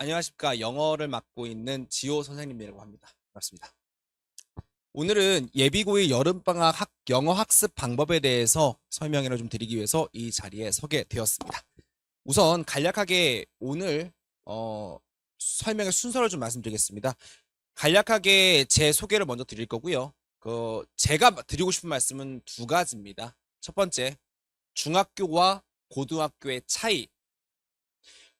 안녕하십니까. 영어를 맡고 있는 지호 선생님이라고 합니다. 반갑습니다. 오늘은 예비고의 여름방학 학, 영어 학습 방법에 대해서 설명을 좀 드리기 위해서 이 자리에 서게 되었습니다. 우선 간략하게 오늘 어, 설명의 순서를 좀 말씀드리겠습니다. 간략하게 제 소개를 먼저 드릴 거고요. 그 제가 드리고 싶은 말씀은 두 가지입니다. 첫 번째, 중학교와 고등학교의 차이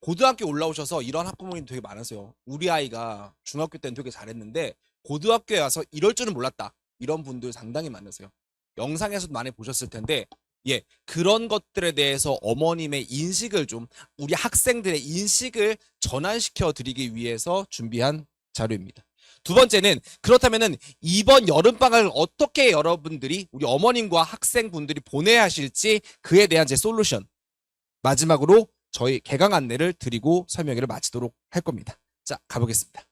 고등학교 올라오셔서 이런 학부모님 되게 많으세요. 우리 아이가 중학교 때는 되게 잘했는데 고등학교에 와서 이럴 줄은 몰랐다. 이런 분들 상당히 많으세요. 영상에서도 많이 보셨을 텐데 예, 그런 것들에 대해서 어머님의 인식을 좀 우리 학생들의 인식을 전환시켜 드리기 위해서 준비한 자료입니다. 두 번째는 그렇다면은 이번 여름방학을 어떻게 여러분들이 우리 어머님과 학생분들이 보내야 하실지 그에 대한 제 솔루션 마지막으로 저희 개강 안내를 드리고 설명회를 마치도록 할 겁니다. 자, 가보겠습니다.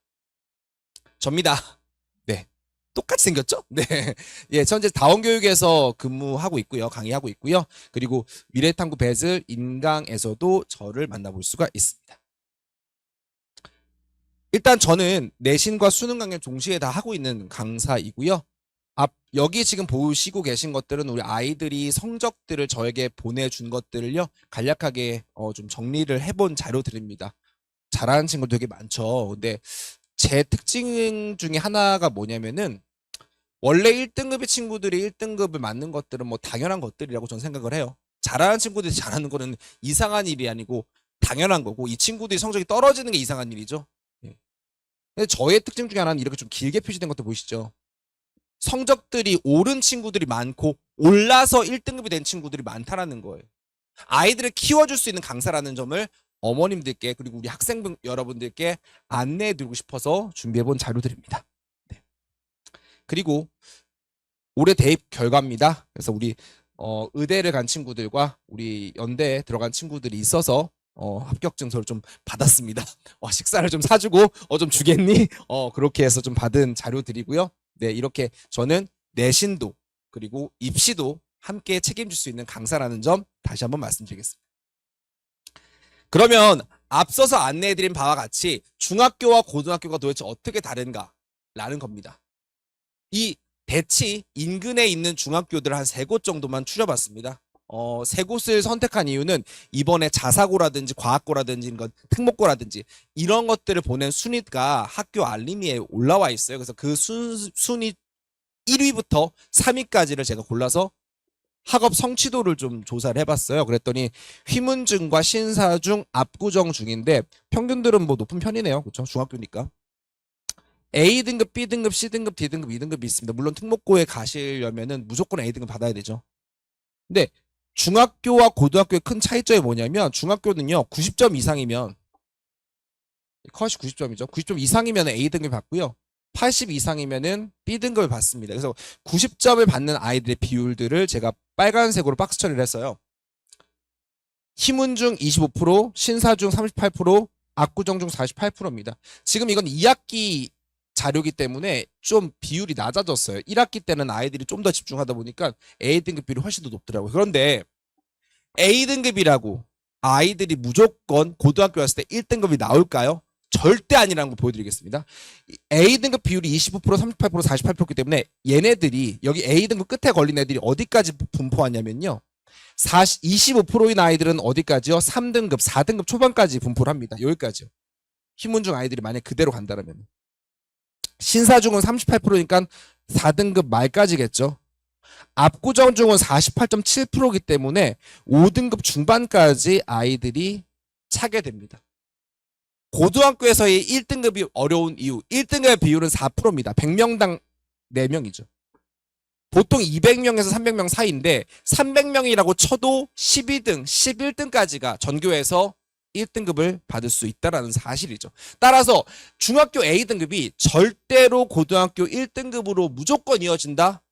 접니다. 네. 똑같이 생겼죠? 네. 예, 현재 다원교육에서 근무하고 있고요. 강의하고 있고요. 그리고 미래탐구 배즐 인강에서도 저를 만나볼 수가 있습니다. 일단 저는 내신과 수능 강의 동시에 다 하고 있는 강사이고요. 앞 여기 지금 보시고 계신 것들은 우리 아이들이 성적들을 저에게 보내준 것들을요 간략하게 어, 좀 정리를 해본 자료들입니다. 잘하는 친구 되게 많죠. 근데 제 특징 중에 하나가 뭐냐면은 원래 1등급의 친구들이 1등급을 맞는 것들은 뭐 당연한 것들이라고 저는 생각을 해요. 잘하는 친구들이 잘하는 거는 이상한 일이 아니고 당연한 거고 이 친구들이 성적이 떨어지는 게 이상한 일이죠. 예. 근데 저의 특징 중에 하나는 이렇게 좀 길게 표시된 것도 보이시죠? 성적들이 오른 친구들이 많고 올라서 1등급이 된 친구들이 많다라는 거예요. 아이들을 키워줄 수 있는 강사라는 점을 어머님들께 그리고 우리 학생분 여러분들께 안내해 드리고 싶어서 준비해 본 자료들입니다. 네. 그리고 올해 대입 결과입니다. 그래서 우리 어, 의대를 간 친구들과 우리 연대에 들어간 친구들이 있어서 어, 합격 증서를 좀 받았습니다. 어, 식사를 좀 사주고 어, 좀 주겠니? 어, 그렇게 해서 좀 받은 자료들이고요. 네, 이렇게 저는 내신도 그리고 입시도 함께 책임질 수 있는 강사라는 점 다시 한번 말씀드리겠습니다. 그러면 앞서서 안내해드린 바와 같이 중학교와 고등학교가 도대체 어떻게 다른가라는 겁니다. 이 대치 인근에 있는 중학교들 한 세 곳 정도만 추려봤습니다. 어, 세 곳을 선택한 이유는 이번에 자사고라든지 과학고라든지 이런 특목고라든지 이런 것들을 보낸 순위가 학교 알림이에 올라와 있어요. 그래서 그 순, 순위 1위부터 3위까지를 제가 골라서 학업 성취도를 좀 조사를 해봤어요. 그랬더니 휘문중과 신사중, 압구정 중인데 평균들은 뭐 높은 편이네요. 그렇죠? 중학교니까. A등급, B등급, C등급, D등급, 2등급이 있습니다. 물론 특목고에 가시려면은 무조건 A등급 받아야 되죠. 근데 중학교와 고등학교의 큰 차이점이 뭐냐면 중학교는요 90점 이상이면 컷이 90점이죠. 90점 이상이면 A등급을 받고요. 80 이상이면은 B등급을 받습니다. 그래서 90점을 받는 아이들의 비율들을 제가 빨간색으로 박스 처리를 했어요. 희문 중 25%, 신사 중 38%, 압구정 중 48%입니다. 지금 이건 2학기 자료기 때문에 좀 비율이 낮아졌어요. 1학기 때는 아이들이 좀 더 집중하다 보니까 A등급 비율이 훨씬 더 높더라고요. 그런데 A등급이라고 아이들이 무조건 고등학교 왔을 때 1등급이 나올까요? 절대 아니라는 걸 보여드리겠습니다. A등급 비율이 25%, 38%, 48%이기 때문에 얘네들이 여기 A등급 끝에 걸린 애들이 어디까지 분포하냐면요. 40, 25%인 아이들은 어디까지요? 3등급, 4등급 초반까지 분포를 합니다. 여기까지요. 희문중 아이들이 만약 그대로 간다면. 신사중은 38%니까 4등급 말까지겠죠. 압구정중은 48.7%이기 때문에 5등급 중반까지 아이들이 차게 됩니다. 고등학교에서의 1등급이 어려운 이유, 1등급의 비율은 4%입니다. 100명당 4명이죠. 보통 200명에서 300명 사이인데 300명이라고 쳐도 12등, 11등까지가 전교에서 1등급을 받을 수 있다라는 사실이죠. 따라서 중학교 A등급이 절대로 고등학교 1등급으로 무조건 이어진다?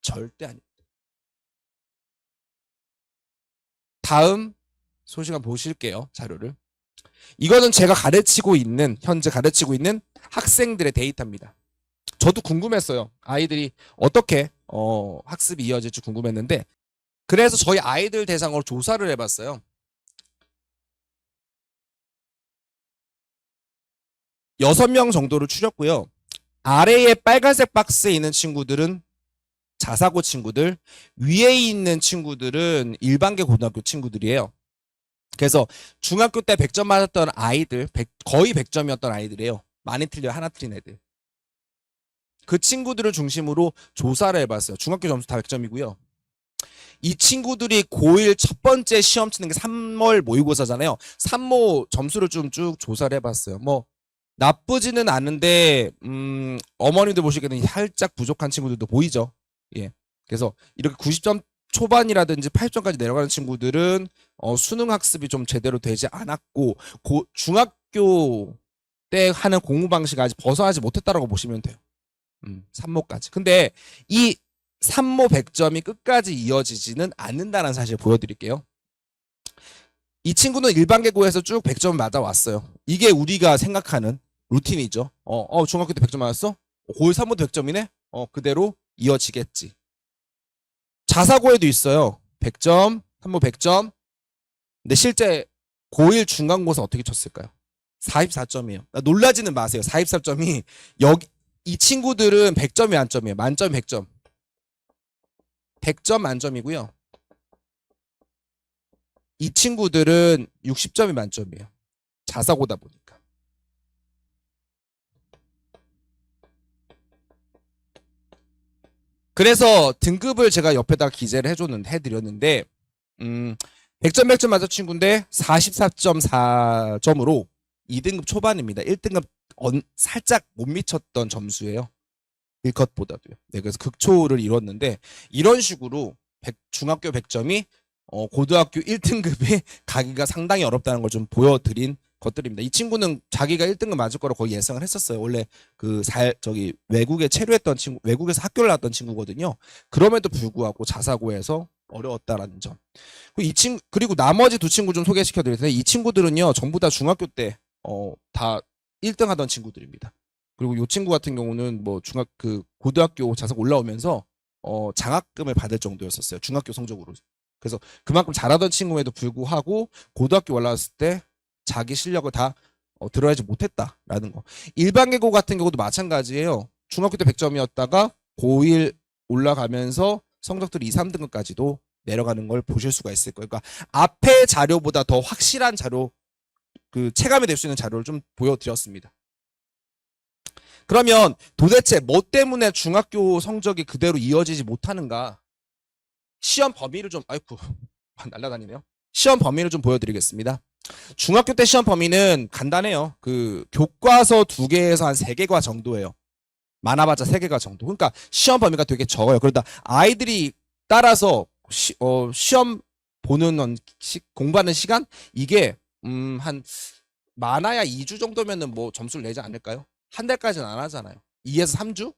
절대 아닙니다. 다음 소식 한번 보실게요. 자료를. 이거는 제가 가르치고 있는 현재 가르치고 있는 학생들의 데이터입니다. 저도 궁금했어요. 아이들이 어떻게 어, 학습이 이어질지 궁금했는데 그래서 저희 아이들 대상으로 조사를 해봤어요. 6명 정도를 추렸고요. 아래에 빨간색 박스에 있는 친구들은 자사고 친구들, 위에 있는 친구들은 일반계 고등학교 친구들이에요. 그래서 중학교 때 100점 맞았던 아이들, 100 거의 100점이었던 아이들이에요. 많이 틀려 하나 틀린 애들. 그 친구들을 중심으로 조사를 해봤어요. 중학교 점수 다 100점이고요. 이 친구들이 고1 첫 번째 시험 치는 게 3월 모의고사잖아요. 3모 점수를 좀 쭉 조사를 해봤어요. 뭐 나쁘지는 않은데 음, 어머님들 보시기에는 살짝 부족한 친구들도 보이죠. 예. 그래서 이렇게 90점 초반이라든지 80점까지 내려가는 친구들은 어, 수능 학습이 좀 제대로 되지 않았고 고, 중학교 때 하는 공부 방식 아직 벗어나지 못했다라고 보시면 돼요. 음, 3모까지. 근데 이 3모 100점이 끝까지 이어지지는 않는다는 사실 보여드릴게요. 이 친구는 일반계고에서 쭉 100점 맞아왔어요. 이게 우리가 생각하는 루틴이죠. 어, 어 중학교 때 100점 맞았어? 고1 3모도 100점이네? 어, 그대로 이어지겠지. 자사고에도 있어요. 100점, 3모 100점. 근데 실제 고1 중간고사 어떻게 쳤을까요? 44점이에요. 놀라지는 마세요. 44점이 여기 이 친구들은 100점이 만점이에요. 만점 100점. 100점 만점이고요. 이 친구들은 60점이 만점이에요. 자사고다 보니 그래서 등급을 제가 옆에다 기재를 해줬는데 해드렸는데 음 100점 100점 맞은 친구인데 44.4점으로 2등급 초반입니다. 1등급 언, 살짝 못 미쳤던 점수예요. 1컷보다도요. 네, 그래서 극초를 이뤘는데 이런 식으로 100, 중학교 100점이 어, 고등학교 1등급에 가기가 상당히 어렵다는 걸 좀 보여드린 것들입니다. 이 친구는 자기가 1등급 맞을 거라고 거의 예상을 했었어요. 원래 그 살 저기 외국에 체류했던 친구, 외국에서 학교를 나왔던 친구거든요. 그럼에도 불구하고 자사고에서 어려웠다라는 점. 이 친구 그리고 나머지 두 친구 좀 소개시켜 드릴 텐데 이 친구들은요 전부 다 중학교 때 어 다 1등 하던 친구들입니다. 그리고 이 친구 같은 경우는 뭐 중학 그 고등학교 자석 올라오면서 어 장학금을 받을 정도였었어요. 중학교 성적으로. 그래서 그만큼 잘하던 친구에도 불구하고 고등학교 올라왔을 때 자기 실력을 다 어, 드러내지 못했다라는 거. 일반 계고 같은 경우도 마찬가지예요. 중학교 때 100점이었다가 고1 올라가면서 성적들이 2, 3등급까지도 내려가는 걸 보실 수가 있을 거예요. 그러니까 앞에 자료보다 더 확실한 자료, 그 체감이 될 수 있는 자료를 좀 보여드렸습니다. 그러면 도대체 뭐 때문에 중학교 성적이 그대로 이어지지 못하는가? 시험 범위를 좀, 아이쿠, 날라다니네요. 시험 범위를 좀 보여드리겠습니다. 중학교 때 시험 범위는 간단해요. 그 교과서 두 개에서 한 세 개과 정도예요. 많아봤자 세 개가 정도. 그러니까 시험 범위가 되게 적어요. 그러다 아이들이 따라서 시, 어, 시험 보는 시, 공부하는 시간 이게 음, 한 많아야 2주 정도면은 뭐 점수를 내지 않을까요? 한 달까지는 안 하잖아요. 2에서 3주?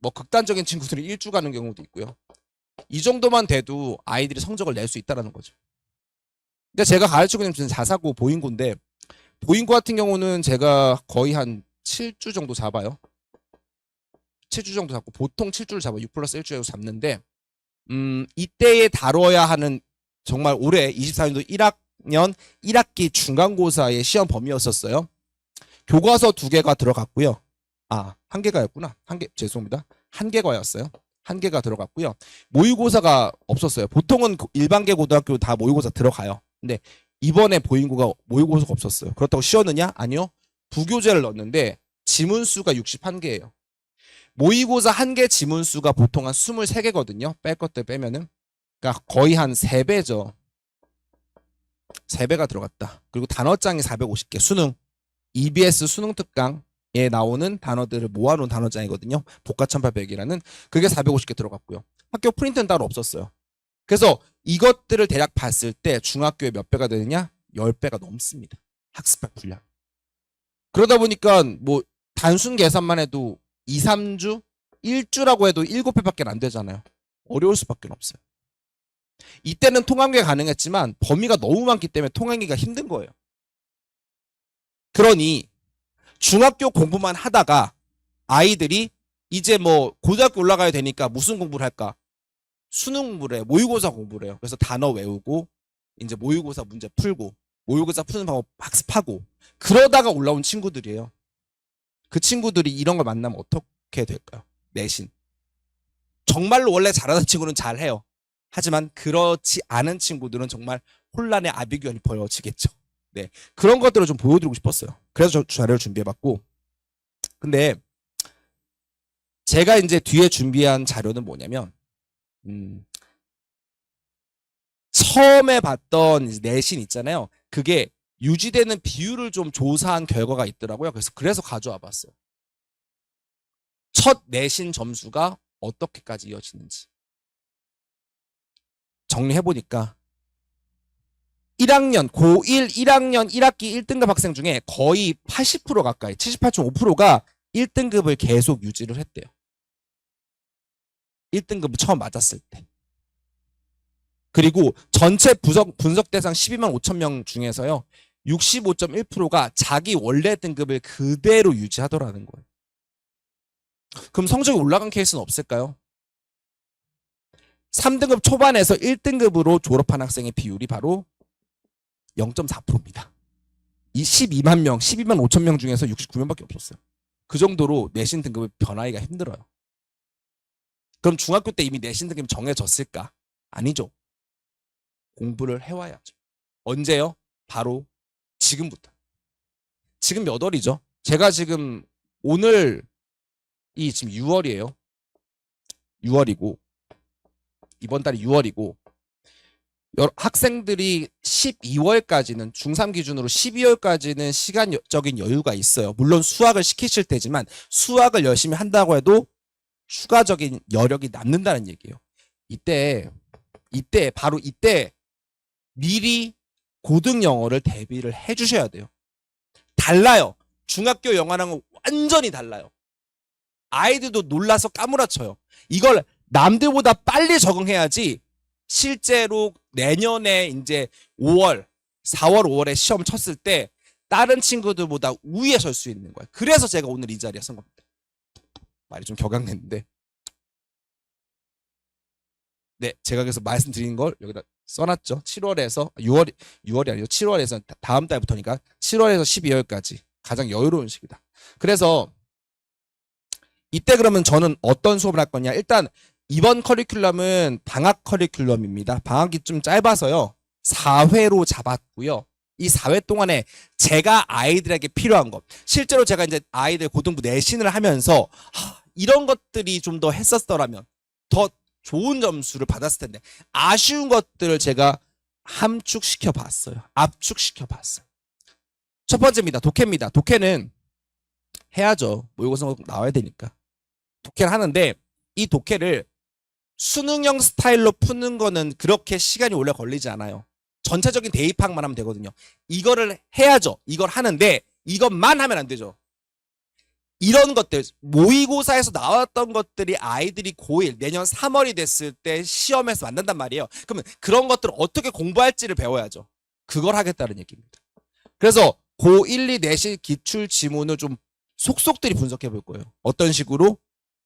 뭐 극단적인 친구들이 1주 가는 경우도 있고요. 이 정도만 돼도 아이들이 성적을 낼 수 있다라는 거죠. 근데 제가 가르치고 있는 자사고 보인고인데 보인고 같은 경우는 제가 거의 한 7주 정도 잡아요. 7주 정도 잡고 보통 7주를 잡아 6 플러스 1주에 잡는데 음 이때에 다뤄야 하는 정말 올해 24년도 1학년 1학기 중간고사의 시험 범위였었어요. 교과서 두 개가 들어갔고요. 아, 한 개가였구나. 한 개, 죄송합니다. 한 개가였어요. 한 개가 들어갔고요. 모의고사가 없었어요. 보통은 일반계 고등학교 다 모의고사 들어가요. 근데 이번에 보인고가 모의고사가 없었어요. 그렇다고 쉬었느냐? 아니요. 부교재를 넣었는데 지문수가 61개예요. 모의고사 한 개 지문수가 보통 한 23개거든요. 뺄 것들 빼면은. 그러니까 거의 한 3배죠. 3배가 들어갔다. 그리고 단어장이 450개. 수능. EBS 수능 특강에 나오는 단어들을 모아놓은 단어장이거든요. 복가 1800이라는 그게 450개 들어갔고요. 학교 프린트는 따로 없었어요. 그래서 이것들을 대략 봤을 때 중학교에 몇 배가 되느냐? 10배가 넘습니다. 학습할 분량. 그러다 보니까 뭐 단순 계산만 해도 2, 3주? 1주라고 해도 7배밖에 안 되잖아요. 어려울 수밖에 없어요. 이때는 통합계가 가능했지만 범위가 너무 많기 때문에 통합계가 힘든 거예요. 그러니 중학교 공부만 하다가 아이들이 이제 뭐 고등학교 올라가야 되니까 무슨 공부를 할까? 수능 공부를 해. 모의고사 공부를 해요. 그래서 단어 외우고 이제 모의고사 문제 풀고 모의고사 푸는 방법 학습하고 그러다가 올라온 친구들이에요. 그 친구들이 이런 걸 만나면 어떻게 될까요? 내신. 정말로 원래 잘하는 친구는 잘해요. 하지만 그렇지 않은 친구들은 정말 혼란의 아비규환이 벌어지겠죠. 네. 그런 것들을 좀 보여드리고 싶었어요. 그래서 저 자료를 준비해봤고. 근데 제가 이제 뒤에 준비한 자료는 뭐냐면, 음, 처음에 봤던 내신 있잖아요. 그게 유지되는 비율을 좀 조사한 결과가 있더라고요. 그래서 그래서 가져와 봤어요. 첫 내신 점수가 어떻게까지 이어지는지. 정리해 보니까 1학년 고1 1학년 1학기 1등급 학생 중에 거의 80% 가까이 78.5%가 1등급을 계속 유지를 했대요. 1등급을 처음 맞았을 때. 그리고 전체 분석, 분석 대상 12만 5천 명 중에서요. 65.1%가 자기 원래 등급을 그대로 유지하더라는 거예요. 그럼 성적이 올라간 케이스는 없을까요? 3등급 초반에서 1등급으로 졸업한 학생의 비율이 바로 0.4%입니다. 이 12만 명, 12만 5천 명 중에서 69명밖에 없었어요. 그 정도로 내신 등급을 변하기가 힘들어요. 그럼 중학교 때 이미 내신 등급이 정해졌을까? 아니죠. 공부를 해와야죠. 언제요? 바로 지금부터. 지금 몇 월이죠? 제가 지금 오늘 이 지금 6월이에요. 6월이고 이번 달이 6월이고 학생들이 12월까지는 중3 기준으로 12월까지는 시간적인 여유가 있어요. 물론 수학을 시키실 테지만 수학을 열심히 한다고 해도 추가적인 여력이 남는다는 얘기예요. 이때 이때 바로 이때 미리 고등 영어를 대비를 해 주셔야 돼요. 달라요. 중학교 영어랑은 완전히 달라요. 아이들도 놀라서 까무라쳐요. 이걸 남들보다 빨리 적응해야지 실제로 내년에 이제 5월, 4월, 5월에 시험 쳤을 때 다른 친구들보다 우위에 설 수 있는 거예요. 그래서 제가 오늘 이 자리에 선 겁니다. 말이 좀 격앙됐는데. 네, 제가 그래서 말씀드린 걸 여기다 써놨죠. 7월에서 6월, 6월이 아니죠. 7월에서 다음 달부터니까 7월에서 12월까지 가장 여유로운 시기다. 그래서 이때 그러면 저는 어떤 수업을 할 거냐? 일단 이번 커리큘럼은 방학 커리큘럼입니다. 방학이 좀 짧아서요. 4회로 잡았고요. 이 4회 동안에 제가 아이들에게 필요한 것. 실제로 제가 이제 아이들 고등부 내신을 하면서 하, 이런 것들이 좀 더 했었더라면 더 좋은 점수를 받았을 텐데 아쉬운 것들을 제가 함축시켜 봤어요. 압축시켜 봤어요. 첫 번째입니다. 독해입니다. 독해는 해야죠. 모의고사 나와야 되니까. 독해를 하는데 이 독해를 수능형 스타일로 푸는 거는 그렇게 시간이 오래 걸리지 않아요. 전체적인 대입학만 하면 되거든요. 이거를 해야죠. 이걸 하는데 이것만 하면 안 되죠. 이런 것들 모의고사에서 나왔던 것들이 아이들이 고1 내년 3월이 됐을 때 시험에서 만난단 말이에요. 그러면 그런 것들을 어떻게 공부할지를 배워야죠. 그걸 하겠다는 얘기입니다. 그래서 고1, 2 내신 기출 지문을 좀 속속들이 분석해 볼 거예요. 어떤 식으로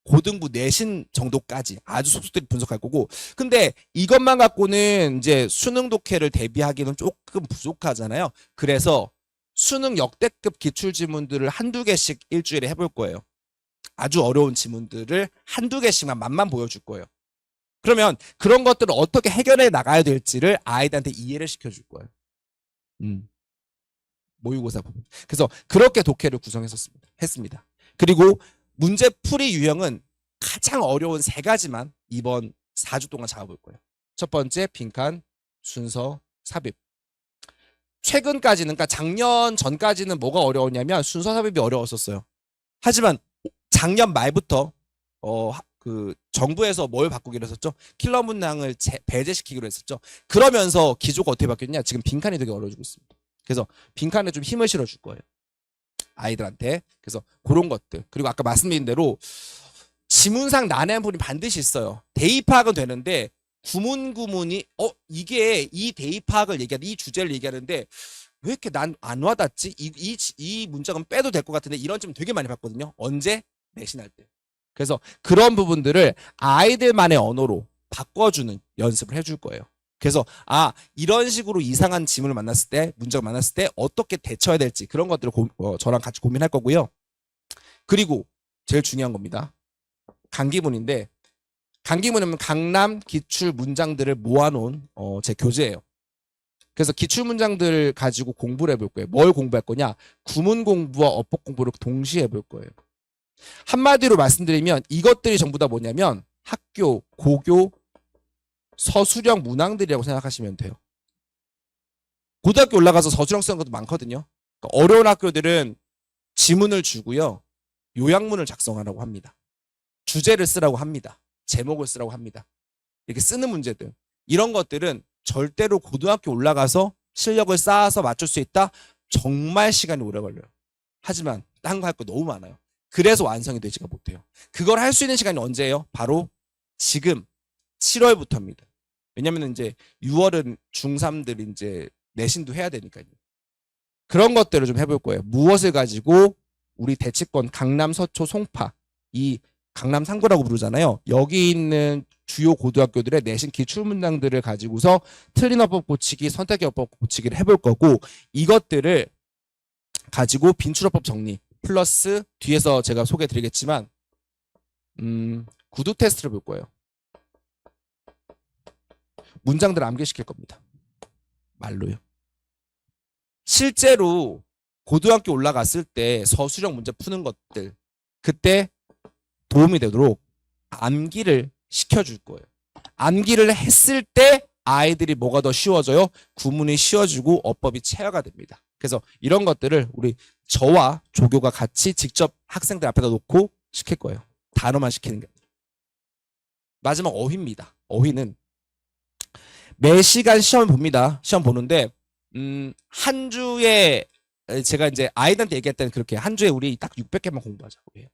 고등부 내신 정도까지 아주 속속들이 분석할 거고 근데 이것만 갖고는 이제 수능 독해를 대비하기는 조금 부족하잖아요. 그래서 수능 역대급 기출 지문들을 한두 개씩 일주일에 해볼 거예요. 아주 어려운 지문들을 한두 개씩만 맛만 보여줄 거예요. 그러면 그런 것들을 어떻게 해결해 나가야 될지를 아이들한테 이해를 시켜줄 거예요. 음. 모의고사 부분. 그래서 그렇게 독해를 구성했었습니다. 했습니다. 그리고 문제풀이 유형은 가장 어려운 세 가지만 이번 4주 동안 잡아볼 거예요. 첫 번째, 빈칸, 순서, 삽입. 최근까지는, 그러니까 작년 전까지는 뭐가 어려웠냐면 순서 삽입이 어려웠었어요. 하지만 작년 말부터, 어, 그, 정부에서 뭘 바꾸기로 했었죠? 킬러 문항을 제, 배제시키기로 했었죠? 그러면서 기조가 어떻게 바뀌었냐? 지금 빈칸이 되게 어려워지고 있습니다. 그래서 빈칸에 좀 힘을 실어줄 거예요. 아이들한테. 그래서 그런 것들. 그리고 아까 말씀드린 대로 지문상 난해한 부분이 반드시 있어요. 대입 파악은 되는데 구문 구문이 어 이게 이 대입 파악을 얘기하는 이 주제를 얘기하는데 왜 이렇게 난 안 와닿지? 이, 이, 이 문장은 빼도 될 것 같은데 이런 질문 되게 많이 받거든요. 언제? 내신할 때. 그래서 그런 부분들을 아이들만의 언어로 바꿔주는 연습을 해줄 거예요. 그래서 아 이런 식으로 이상한 지문을 만났을 때 문제가 만났을 때 어떻게 대처해야 될지 그런 것들을 고, 어, 저랑 같이 고민할 거고요. 그리고 제일 중요한 겁니다. 강기문인데 강기문은 강남 기출 문장들을 모아놓은 어, 제 교재예요. 그래서 기출 문장들 가지고 공부를 해볼 거예요. 뭘 공부할 거냐? 구문 공부와 어법 공부를 동시에 해볼 거예요. 한마디로 말씀드리면 이것들이 전부 다 뭐냐면 학교, 고교, 서술형 문항들이라고 생각하시면 돼요. 고등학교 올라가서 서술형 쓰는 것도 많거든요. 그러니까 어려운 학교들은 지문을 주고요. 요약문을 작성하라고 합니다. 주제를 쓰라고 합니다. 제목을 쓰라고 합니다. 이렇게 쓰는 문제들. 이런 것들은 절대로 고등학교 올라가서 실력을 쌓아서 맞출 수 있다? 정말 시간이 오래 걸려요. 하지만 딴 거 할 거 너무 많아요. 그래서 완성이 되지가 못해요. 그걸 할 수 있는 시간이 언제예요? 바로 지금 7월부터입니다. 왜냐면 이제 6월은 중3들 이제 내신도 해야 되니까요. 그런 것들을 좀 해볼 거예요. 무엇을 가지고 우리 대치권 강남, 서초, 송파 이 강남 상구라고 부르잖아요. 여기 있는 주요 고등학교들의 내신 기출 문장들을 가지고서 틀린 어법 고치기, 선택의 어법 고치기를 해볼 거고 이것들을 가지고 빈출어법 정리 플러스 뒤에서 제가 소개해 드리겠지만 음, 구두 테스트를 볼 거예요. 문장들을 암기시킬 겁니다. 말로요. 실제로 고등학교 올라갔을 때 서술형 문제 푸는 것들 그때 도움이 되도록 암기를 시켜줄 거예요. 암기를 했을 때 아이들이 뭐가 더 쉬워져요? 구문이 쉬워지고 어법이 체화가 됩니다. 그래서 이런 것들을 우리 저와 조교가 같이 직접 학생들 앞에다 놓고 시킬 거예요. 단어만 시키는 게 아니라. 마지막 어휘입니다. 어휘는 매 시간 시험 봅니다. 시험 보는데 음, 한 주에 제가 이제 아이들한테 얘기할 때는 그렇게 한 주에 우리 딱 600개만 공부하자고 해요.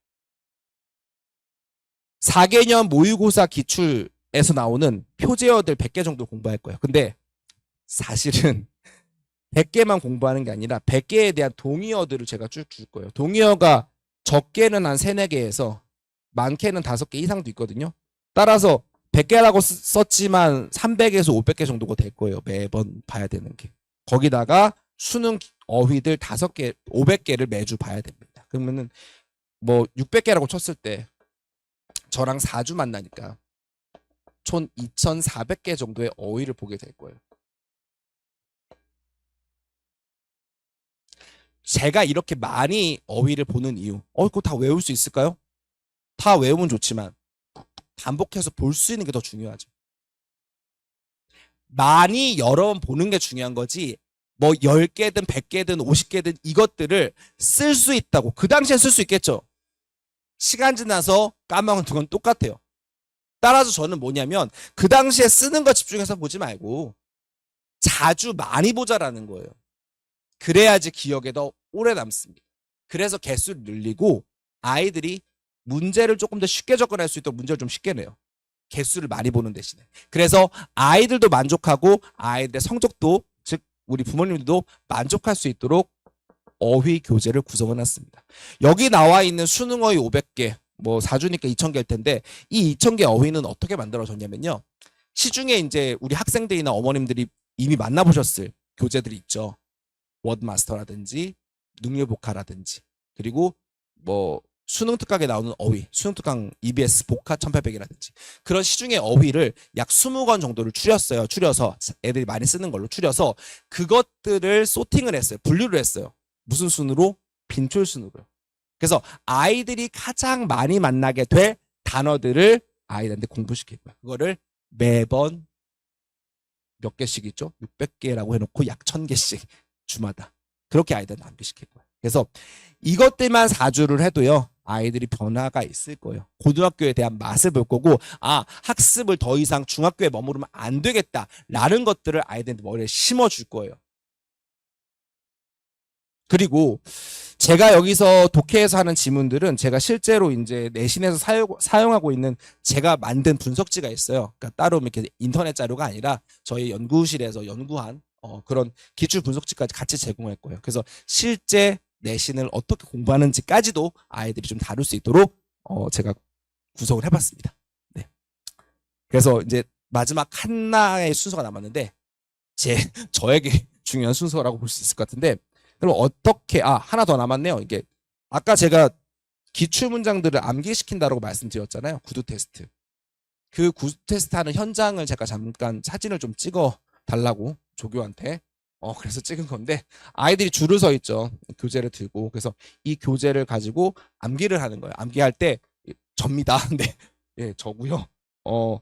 4개년 모의고사 기출에서 나오는 표제어들 100개 정도 공부할 거예요. 근데 사실은 100개만 공부하는 게 아니라 100개에 대한 동의어들을 제가 쭉 줄 거예요. 동의어가 적게는 한 3, 4개에서 많게는 5개 이상도 있거든요. 따라서 100개라고 썼지만 300에서 500개 정도가 될 거예요. 매번 봐야 되는 게. 거기다가 수능 어휘들 5개, 500개를 매주 봐야 됩니다. 그러면은 뭐 600개라고 쳤을 때 저랑 4주 만나니까 총 2,400개 정도의 어휘를 보게 될 거예요. 제가 이렇게 많이 어휘를 보는 이유. 어, 그거 다 외울 수 있을까요? 다 외우면 좋지만 반복해서 볼 수 있는 게 더 중요하죠. 많이 여러 번 보는 게 중요한 거지. 뭐 10개든 100개든 50개든 이것들을 쓸 수 있다고. 그 당시엔 쓸 수 있겠죠. 시간 지나서 까먹은 건 똑같아요. 따라서 저는 뭐냐면 그 당시에 쓰는 거 집중해서 보지 말고 자주 많이 보자라는 거예요. 그래야지 기억에 더 오래 남습니다. 그래서 개수를 늘리고 아이들이 문제를 조금 더 쉽게 접근할 수 있도록 문제를 좀 쉽게 내요. 개수를 많이 보는 대신에. 그래서 아이들도 만족하고 아이들의 성적도 즉 우리 부모님들도 만족할 수 있도록 어휘 교재를 구성해 놨습니다. 여기 나와 있는 수능 어휘 500개, 뭐 4주니까 2000개일 텐데 이 2000개 어휘는 어떻게 만들어졌냐면요. 시중에 이제 우리 학생들이나 어머님들이 이미 만나보셨을 교재들이 있죠. 워드마스터라든지 능률복화라든지 그리고 뭐 수능 특강에 나오는 어휘, 수능 특강 EBS 복화 1800이라든지 그런 시중의 어휘를 약 20권 정도를 추렸어요. 추려서 애들이 많이 쓰는 걸로 추려서 그것들을 소팅을 했어요. 분류를 했어요. 무슨 순으로? 빈출 순으로요. 그래서 아이들이 가장 많이 만나게 될 단어들을 아이들한테 공부시킬 거예요. 그거를 매번 몇 개씩 있죠? 600개라고 해놓고 약 1000개씩 주마다. 그렇게 아이들한테 암기시킬 거예요. 그래서 이것들만 4주를 해도요. 아이들이 변화가 있을 거예요. 고등학교에 대한 맛을 볼 거고 아 학습을 더 이상 중학교에 머무르면 안 되겠다 라는 것들을 아이들한테 머리에 심어 줄 거예요. 그리고 제가 여기서 독해에서 하는 지문들은 제가 실제로 이제 내신에서 사용, 사용하고 있는 제가 만든 분석지가 있어요. 그러니까 따로 이렇게 인터넷 자료가 아니라 저희 연구실에서 연구한 어, 그런 기출 분석지까지 같이 제공할 거예요. 그래서 실제 내신을 어떻게 공부하는지까지도 아이들이 좀 다룰 수 있도록 어, 제가 구성을 해봤습니다. 네. 그래서 이제 마지막 하나의 순서가 남았는데 제 저에게 중요한 순서라고 볼 수 있을 것 같은데 그럼 어떻게 아 하나 더 남았네요. 이게 아까 제가 기출 문장들을 암기시킨다라고 말씀드렸잖아요. 구두 테스트. 그 구두 테스트 하는 현장을 제가 잠깐 사진을 좀 찍어 달라고 조교한테 어 그래서 찍은 건데 아이들이 줄을 서 있죠. 교재를 들고 그래서 이 교재를 가지고 암기를 하는 거예요. 암기할 때 접니다. 네. 예, 저고요. 어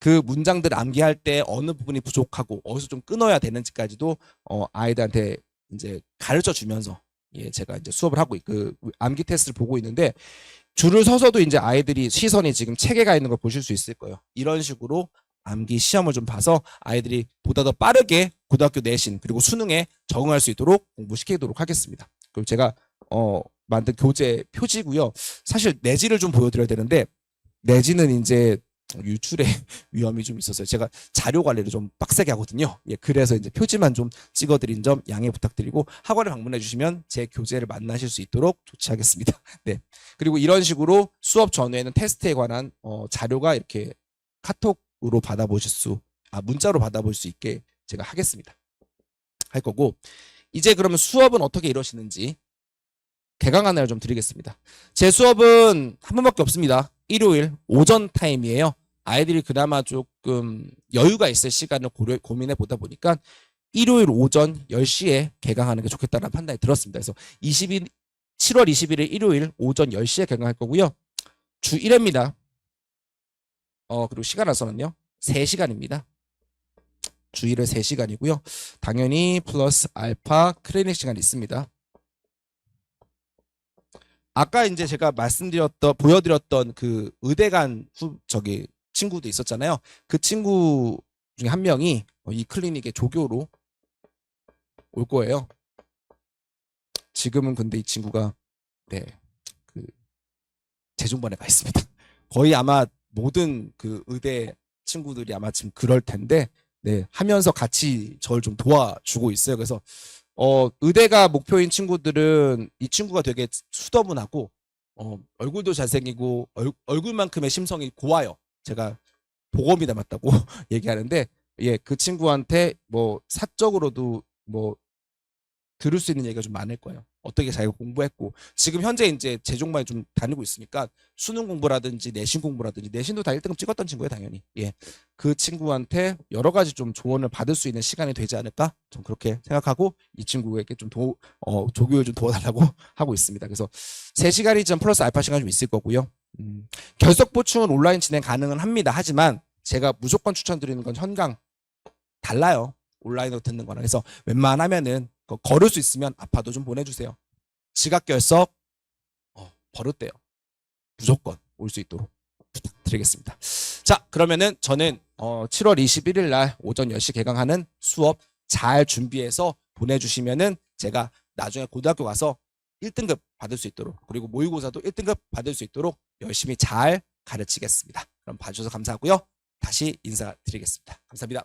그 문장들 암기할 때 어느 부분이 부족하고 어디서 좀 끊어야 되는지까지도 어 아이들한테 이제 가르쳐 주면서 예, 제가 이제 수업을 하고 있- 그 암기 테스트를 보고 있는데 줄을 서서도 이제 아이들이 시선이 지금 책에 가 있는 걸 보실 수 있을 거예요. 이런 식으로 암기 시험을 좀 봐서 아이들이 보다 더 빠르게 고등학교 내신 그리고 수능에 적응할 수 있도록 공부시키도록 하겠습니다. 그리고 제가 어 만든 교재 표지고요. 사실 내지를 좀 보여드려야 되는데 내지는 이제 유출의 위험이 좀 있어서요. 제가 자료 관리를 좀 빡세게 하거든요. 예, 그래서 이제 표지만 좀 찍어드린 점 양해 부탁드리고 학원에 방문해 주시면 제 교재를 만나실 수 있도록 조치하겠습니다. 네. 그리고 이런 식으로 수업 전후에는 테스트에 관한 어, 자료가 이렇게 카톡 으로 받아보실 수, 아 문자로 받아볼 수 있게 제가 하겠습니다. 할 거고 이제 그러면 수업은 어떻게 이루어지는지 개강 안내를 좀 드리겠습니다. 제 수업은 한 번밖에 없습니다. 일요일 오전 타임이에요. 아이들이 그나마 조금 여유가 있을 시간을 고려, 고민해 보다 보니까 일요일 오전 10시에 개강하는 게 좋겠다는 판단이 들었습니다. 그래서 20일, 7월 21일 일요일 오전 10시에 개강할 거고요. 주 1회입니다. 어, 그리고 시간 안서는요 3시간입니다. 주 1회 3시간이고요. 당연히 플러스 알파 클리닉 시간이 있습니다. 아까 이제 제가 말씀드렸던 보여드렸던 그 의대간 후 저기 친구도 있었잖아요. 그 친구 중에 한 명이 어, 이 클리닉의 조교로 올 거예요. 지금은 근데 이 친구가 네 그 재중반에 가 있습니다. 거의 아마 모든 그 의대 친구들이 아마 지금 그럴 텐데 네 하면서 같이 저를 좀 도와주고 있어요. 그래서 어 의대가 목표인 친구들은 이 친구가 되게 수더분하고 어 얼굴도 잘생기고 얼, 얼굴만큼의 심성이 고와요. 제가 보검이 닮았다고 얘기하는데 예 그 친구한테 뭐 사적으로도 뭐 들을 수 있는 얘기가 좀 많을 거예요. 어떻게 자기가 공부했고 지금 현재 이제 재종반에 좀 다니고 있으니까 수능 공부라든지 내신 공부라든지 내신도 다 1등급 찍었던 친구예요, 당연히. 예. 그 친구한테 여러 가지 좀 조언을 받을 수 있는 시간이 되지 않을까? 좀 그렇게 생각하고 이 친구에게 좀 도, 어, 조교를 좀 도와달라고 하고 있습니다. 그래서 3시간이 좀 플러스 알파 시간이 좀 있을 거고요. 음, 결석 보충은 온라인 진행 가능은 합니다. 하지만 제가 무조건 추천드리는 건 현강 달라요. 온라인으로 듣는 거랑. 그래서 웬만하면은 그 걸을 수 있으면 아파도 좀 보내주세요. 지각 결석 어, 버릇돼요. 무조건 올 수 있도록 부탁드리겠습니다. 자, 그러면은 저는 어, 7월 21일 날 오전 10시 개강하는 수업 잘 준비해서 보내주시면은 제가 나중에 고등학교 가서 1등급 받을 수 있도록 그리고 모의고사도 1등급 받을 수 있도록 열심히 잘 가르치겠습니다. 그럼 봐주셔서 감사하고요. 다시 인사드리겠습니다. 감사합니다.